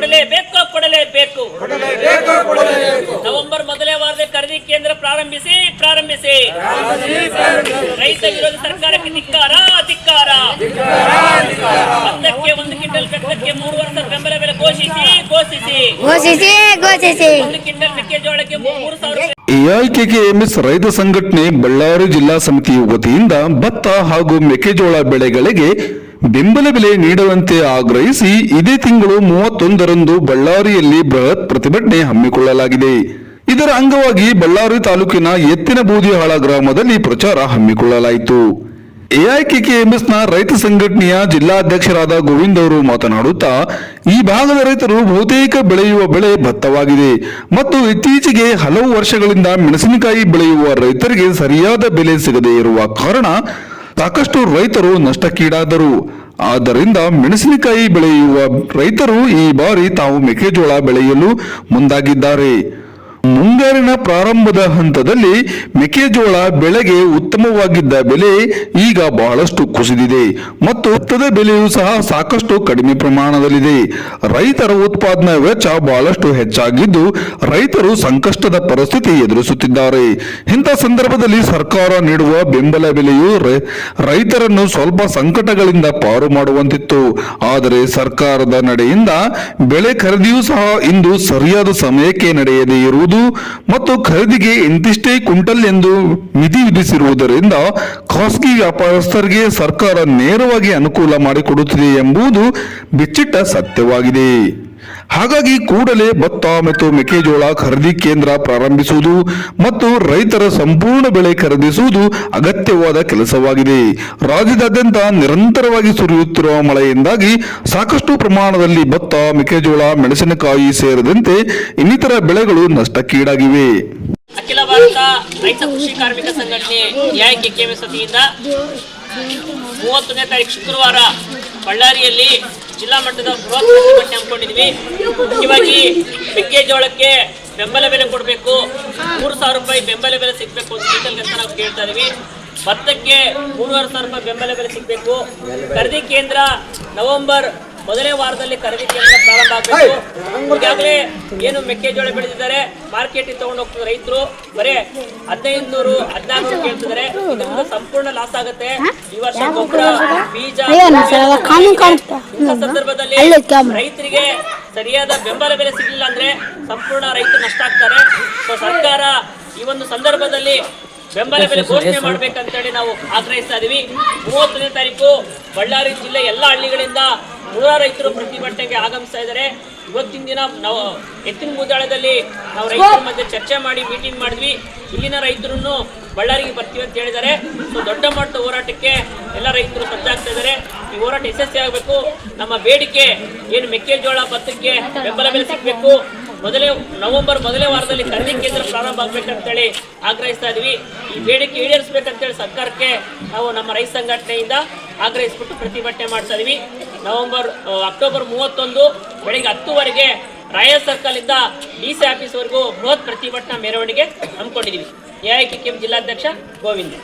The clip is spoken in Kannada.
ಕೊಡಲೇಬೇಕು ಕೊಡಲೇಬೇಕು. ನವೆಂಬರ್ ಮೊದಲೇ ವಾರದ ಖರೀದಿ ಕೇಂದ್ರ ಪ್ರಾರಂಭಿಸಿ ಪ್ರಾರಂಭಿಸಿ. ರೈತ ವಿರೋಧ ಸರ್ಕಾರಕ್ಕೆ ಧಿಕ್ಕಾರ ಧಿಕ್ಕಾರ. ಹತ್ತಕ್ಕೆ ಒಂದು ಕ್ವಿಂಟಲ್ ಬೆಕ್ಕಕ್ಕೆ ಮೂರು ವರ್ಷ ಬೆಂಬಲ ಬೆಲೆ ಘೋಷಿಸಿ ಘೋಷಿಸಿ. ಘೋಷಿಸಿ ಘೋಷಿಸಿ. ಒಂದು ಕ್ವಿಂಟಲ್ ಮೆಕ್ಕೆಜೋಳಕ್ಕೆ ಮೂರು ಸಾವಿರ ಎಐಕೆಎಂಎಸ್ ಎಐಕೆಕೆಎಂಎಸ್ ರೈತ ಸಂಘಟನೆ ಬಳ್ಳಾರಿ ಜಿಲ್ಲಾ ಸಮಿತಿ ವತಿಯಿಂದ ಭತ್ತ ಹಾಗೂ ಮೆಕ್ಕೆಜೋಳ ಬೆಳೆಗಳಿಗೆ ಬೆಂಬಲ ಬೆಲೆ ನೀಡುವಂತೆ ಆಗ್ರಹಿಸಿ ಇದೇ ತಿಂಗಳು ಮೂವತ್ತೊಂದರಂದು ಬಳ್ಳಾರಿಯಲ್ಲಿ ಬೃಹತ್ ಪ್ರತಿಭಟನೆ ಹಮ್ಮಿಕೊಳ್ಳಲಾಗಿದೆ. ಇದರ ಅಂಗವಾಗಿ ಬಳ್ಳಾರಿ ತಾಲೂಕಿನ ಎತ್ತಿನ ಬೂದಿಹಾಳ ಗ್ರಾಮದಲ್ಲಿ ಪ್ರಚಾರ ಹಮ್ಮಿಕೊಳ್ಳಲಾಯಿತು. ಎಐಕೆಕೆಎಂಎಸ್ನ ರೈತ ಸಂಘಟನೆಯ ಜಿಲ್ಲಾಧ್ಯಕ್ಷರಾದ ಗೋವಿಂದ್ ಅವರು ಮಾತನಾಡುತ್ತಾ, ಈ ಭಾಗದ ರೈತರು ಬಹುತೇಕ ಬೆಳೆಯುವ ಬೆಳೆ ಭತ್ತವಾಗಿದೆ ಮತ್ತು ಇತ್ತೀಚೆಗೆ ಹಲವು ವರ್ಷಗಳಿಂದ ಮೆಣಸಿನಕಾಯಿ ಬೆಳೆಯುವ ರೈತರಿಗೆ ಸರಿಯಾದ ಬೆಲೆ ಸಿಗದೇ ಇರುವ ಕಾರಣ ಸಾಕಷ್ಟು ರೈತರು ನಷ್ಟಕ್ಕೀಡಾದರು. ಆದ್ದರಿಂದ ಮೆಣಸಿನಕಾಯಿ ಬೆಳೆಯುವ ರೈತರು ಈ ಬಾರಿ ತಾವು ಮೆಕ್ಕೆಜೋಳ ಬೆಳೆಯಲು ಮುಂದಾಗಿದ್ದಾರೆ. ಮುಂಗಾರಿನ ಪ್ರಾರಂಭದ ಹಂತದಲ್ಲಿ ಮೆಕ್ಕೆಜೋಳ ಬೆಳೆಗೆ ಉತ್ತಮವಾಗಿದ್ದ ಬೆಲೆ ಈಗ ಬಹಳಷ್ಟು ಕುಸಿದಿದೆ ಮತ್ತು ಭತ್ತದ ಬೆಲೆಯೂ ಸಹ ಸಾಕಷ್ಟು ಕಡಿಮೆ ಪ್ರಮಾಣದಲ್ಲಿದೆ. ರೈತರ ಉತ್ಪಾದನಾ ವೆಚ್ಚ ಬಹಳಷ್ಟು ಹೆಚ್ಚಾಗಿದ್ದು ರೈತರು ಸಂಕಷ್ಟದ ಪರಿಸ್ಥಿತಿ ಎದುರಿಸುತ್ತಿದ್ದಾರೆ. ಇಂಥ ಸಂದರ್ಭದಲ್ಲಿ ಸರ್ಕಾರ ನೀಡುವ ಬೆಂಬಲ ಬೆಲೆಯು ರೈತರನ್ನು ಸ್ವಲ್ಪ ಸಂಕಟಗಳಿಂದ ಪಾರು ಮಾಡುವಂತಿತ್ತು. ಆದರೆ ಸರ್ಕಾರದ ನಡೆಯಿಂದ ಬೆಳೆ ಖರೀದಿಯೂ ಸಹ ಇಂದು ಸರಿಯಾದ ಸಮಯಕ್ಕೆ ನಡೆಯದೇ ಇರುವುದು ಮತ್ತು ಖರೀದಿಗೆ ಇಂತಿಷ್ಟೇ ಕುಂಟಲ್ ಎಂದು ಮಿತಿ ವಿಧಿಸಿರುವುದರಿಂದ ಖಾಸಗಿ ವ್ಯಾಪಾರಸ್ಥರಿಗೆ ಸರ್ಕಾರ ನೇರವಾಗಿ ಅನುಕೂಲ ಮಾಡಿಕೊಡುತ್ತಿದೆ ಎಂಬುದು ಬಿಚ್ಚಿಟ್ಟ ಸತ್ಯವಾಗಿದೆ. ಹಾಗಾಗಿ ಕೂಡಲೇ ಭತ್ತ ಮತ್ತು ಮೆಕ್ಕೆಜೋಳ ಖರೀದಿ ಕೇಂದ್ರ ಪ್ರಾರಂಭಿಸುವುದು ಮತ್ತು ರೈತರ ಸಂಪೂರ್ಣ ಬೆಳೆ ಖರೀದಿಸುವುದು ಅಗತ್ಯವಾದ ಕೆಲಸವಾಗಿದೆ. ರಾಜ್ಯದಾದ್ಯಂತ ನಿರಂತರವಾಗಿ ಸುರಿಯುತ್ತಿರುವ ಮಳೆಯಿಂದಾಗಿ ಸಾಕಷ್ಟು ಪ್ರಮಾಣದಲ್ಲಿ ಭತ್ತ, ಮೆಕ್ಕೆಜೋಳ, ಮೆಣಸಿನಕಾಯಿ ಸೇರಿದಂತೆ ಇನ್ನಿತರ ಬೆಳೆಗಳು ನಷ್ಟಕ್ಕೀಡಾಗಿವೆ. ಅಖಿಲ ಭಾರತ ರೈತ ಕೃಷಿ ಕಾರ್ಮಿಕ ಸಂಘಟನೆ ಮೂವತ್ತನೇ ತಾರೀಕು ಶುಕ್ರವಾರ ಬಳ್ಳಾರಿಯಲ್ಲಿ ಜಿಲ್ಲಾ ಮಟ್ಟದ ಬೃಹತ್ ಪ್ರತಿಭಟನೆ ಹಮ್ಮಿಕೊಂಡಿದ್ವಿ ಮುಖ್ಯವಾಗಿ ಮೆಕ್ಕೆಜೋಳಕ್ಕೆ ಬೆಂಬಲ ಬೆಲೆ ಕೊಡಬೇಕು. ಮೂರು ಸಾವಿರ ರೂಪಾಯಿ ಬೆಂಬಲ ಬೆಲೆ ಸಿಗಬೇಕು ಅಂತ ನಾವು ಕೇಳ್ತಾ ಇದ್ದೀವಿ ಭತ್ತಕ್ಕೆ ಮೂರುವರೆ ಸಾವಿರ ರೂಪಾಯಿ ಬೆಂಬಲ ಬೆಲೆ ಸಿಗಬೇಕು. ಖರೀದಿ ಕೇಂದ್ರ ನವೆಂಬರ್ ಮೊದಲನೇ ವಾರದಲ್ಲಿ ಖರೀದಿ ಕೇಂದ್ರ ಪ್ರಾರಂಭ ಆಗಬೇಕು. ಈಗಾಗಲೇ ಏನು ಮೆಕ್ಕೆಜೋಳ ಬೆಳೆದಿದ್ದಾರೆ. ಮಾರ್ಕೆಟಿಗೆ ತಗೊಂಡು ಹೋಗ್ತಾರೆ ರೈತರು. ಬರೇ ಹದಿನೈದು ನೂರು ಹದಿನಾರು ಕೇಳ್ತಿದ್ದಾರೆ ಇದರಿಂದ ಸಂಪೂರ್ಣ ಲಾಸ್ ಆಗುತ್ತೆ. ಈ ವರ್ಷ ಗೊಬ್ಬರ ಬೀಜ? ಸಂದರ್ಭದಲ್ಲಿ ರೈತರಿಗೆ ಸರಿಯಾದ ಬೆಂಬಲ ಬೆಲೆ ಸಿಗಲಿಲ್ಲ ಅಂದ್ರೆ ಸಂಪೂರ್ಣ ರೈತರು ನಷ್ಟ ಆಗ್ತಾರೆ. ಸೊ ಸರ್ಕಾರ ಈ ಒಂದು ಸಂದರ್ಭದಲ್ಲಿ ಬೆಂಬಲ ಬೆಲೆ ಘೋಷಣೆ ಮಾಡ್ಬೇಕಂತೇಳಿ ನಾವು ಆಗ್ರಹಿಸ್ತಾ ಇದೀವಿ. ಮೂವತ್ತನೇ ತಾರೀಕು ಬಳ್ಳಾರಿ ಜಿಲ್ಲೆ ಎಲ್ಲ ಹಳ್ಳಿಗಳಿಂದ ನೂರಾರು ರೈತರು ಪ್ರತಿಭಟನೆಗೆ ಆಗಮಿಸ್ತಾ ಇದ್ದಾರೆ. ಇವತ್ತಿನ ದಿನ ನಾವು ಎತ್ತಿನ ಮುದ್ದಾಳದಲ್ಲಿ ನಾವು ರೈತರ ಮಧ್ಯೆ ಚರ್ಚೆ ಮಾಡಿ ಮೀಟಿಂಗ್ ಮಾಡಿದ್ವಿ. ಇಲ್ಲಿನ ರೈತರನ್ನು ಬಳ್ಳಾರಿಗೆ ಬರ್ತೀವಿ ಅಂತ ಹೇಳಿದ್ದಾರೆ. ಸೊ ದೊಡ್ಡ ಮಟ್ಟದ ಹೋರಾಟಕ್ಕೆ ಎಲ್ಲ ರೈತರು ಸಜ್ಜಾಗ್ತಾ ಇದ್ದಾರೆ. ಈ ಹೋರಾಟ ಯಶಸ್ವಿ ಆಗಬೇಕು. ನಮ್ಮ ಬೇಡಿಕೆ ಏನು ಮೆಕ್ಕೆಜೋಳ ಭತ್ತಕ್ಕೆ ಬೆಂಬಲ ಬೆಲೆ ಸಿಗಬೇಕು. ಮೊದಲೇ ನವೆಂಬರ್ ಮೊದಲೇ ವಾರದಲ್ಲಿ ಖರೀದಿ ಕೇಂದ್ರ ಪ್ರಾರಂಭ ಆಗ್ಬೇಕಂತೇಳಿ ಆಗ್ರಹಿಸ್ತಾ ಇದೀವಿ. ಈ ಬೇಡಿಕೆ ಈಡೇರಿಸಬೇಕಂತೇಳಿ ಸರ್ಕಾರಕ್ಕೆ ನಾವು ನಮ್ಮ ರೈತ ಸಂಘಟನೆಯಿಂದ ಆಗ್ರಹಿಸ್ಬಿಟ್ಟು ಪ್ರತಿಭಟನೆ ಮಾಡ್ತಾ ಇದೀವಿ. ನವೆಂಬರ್ ಅಕ್ಟೋಬರ್ ಮೂವತ್ತೊಂದು ಬೆಳಿಗ್ಗೆ ಹತ್ತುವರೆಗೆ ರಾಯಲ್ ಸರ್ಕಲ್ ಇಂದ ಡಿ ಸಿ ಆಫೀಸ್ವರೆಗೂ ಬೃಹತ್ ಪ್ರತಿಭಟನಾ ಮೆರವಣಿಗೆ ಹಮ್ಮಿಕೊಂಡಿದ್ದೀವಿ. ಎಐಕೆ ಜಿಲ್ಲಾಧ್ಯಕ್ಷ ಗೋವಿಂದ.